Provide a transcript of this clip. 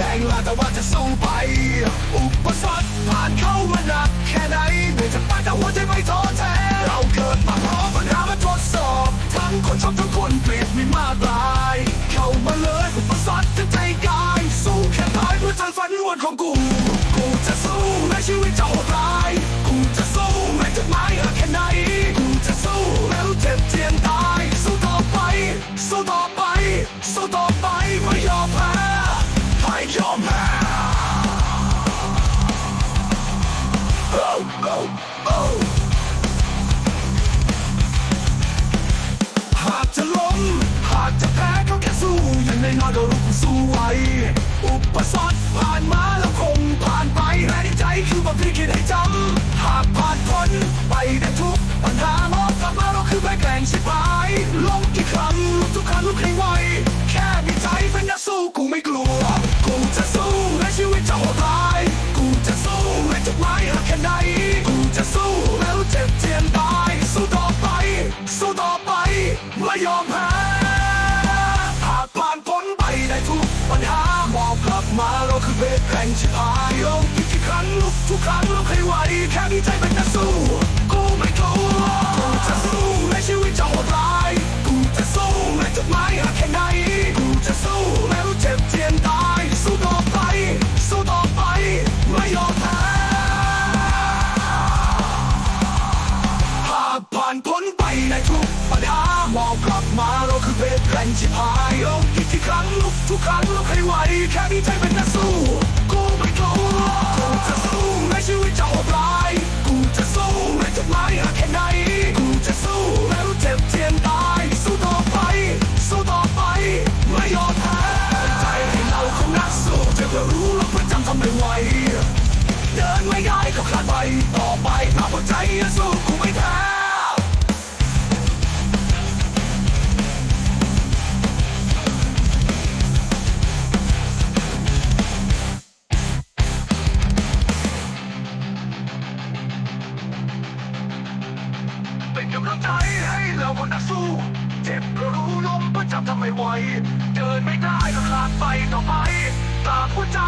แรงลาแต่ว่าจะสู้ไป อุปสรรคผ่านเข้ามาหนักแค่ไหนเหนื่อยจะไปแต่หัวใจไม่ท้อแท้ เราเกิดมาพร้อมปัญหามาทดสอบ ทั้งคนชอบทั้งคนเปลี่ยนมีมากมาย เข้ามาเลยอุปสรรคจะใจกาย สู้แค่ท้ายเพื่อทางฝันวันของกู กูจะสู้และชีวิตจะโหดร้าย หากจะล้ม หากจะแพ้ก็แค่สู้อย่างน้อยก็รู้กูสู้ไหวอุปสรรคผ่านมาแล้วคงผ่านไปแรงใจคือความที่คิดให้จำหากผ่าน อมแพ้หากผ่านพ้นไปได้ทุกปัญหามองกลับมาเราคือเพชรแห่งชาติลงอีกกี่ครั้งลุกทุกครั้งลุกให้ไหวแค่มีใจเป็นนักสู้กูไม่กลัวกูจะสู้แม้ชีวิตจะโหดร้ายกูจะสู้แม้จะไม่หักแค่ไหนกูจะสู้แล้วเจ็บเจียนตายสู้ต่อไป สู้ต่อไปไม่ยอมแพ้หากผ่านพ้นไปในทุกปัญหา มองกลับมาเราคือเพชรแกร่งชิบหายลงอีกกี่ครั้งลุกทุกครั้งลุกให้ไหวแค่มีใจเป็นนักสู้กูไม่กลัวกูจะสู้แม้ชีวิตจะโหดร้ายกูจะสู้แม้จะไม่หักแค่ไหนกูจะสู้แล้วเจ็บเจียนตายสู้ต่อไป สู้ต่อไปไม่ยอมแพ้ใจให้เราของนักสู้จะก็รู้เราประจำทำไม่ไหวเดินไม่ได้ก็คลานไปต่อไปถ้าหัวใจสู้ กำลังใจให้เราคนนักสู้ เจ็บก็รู้ล้มก็จับทำไม่ไหว เดินไม่ได้ก็คลานไปต่อไปตามหัวใจ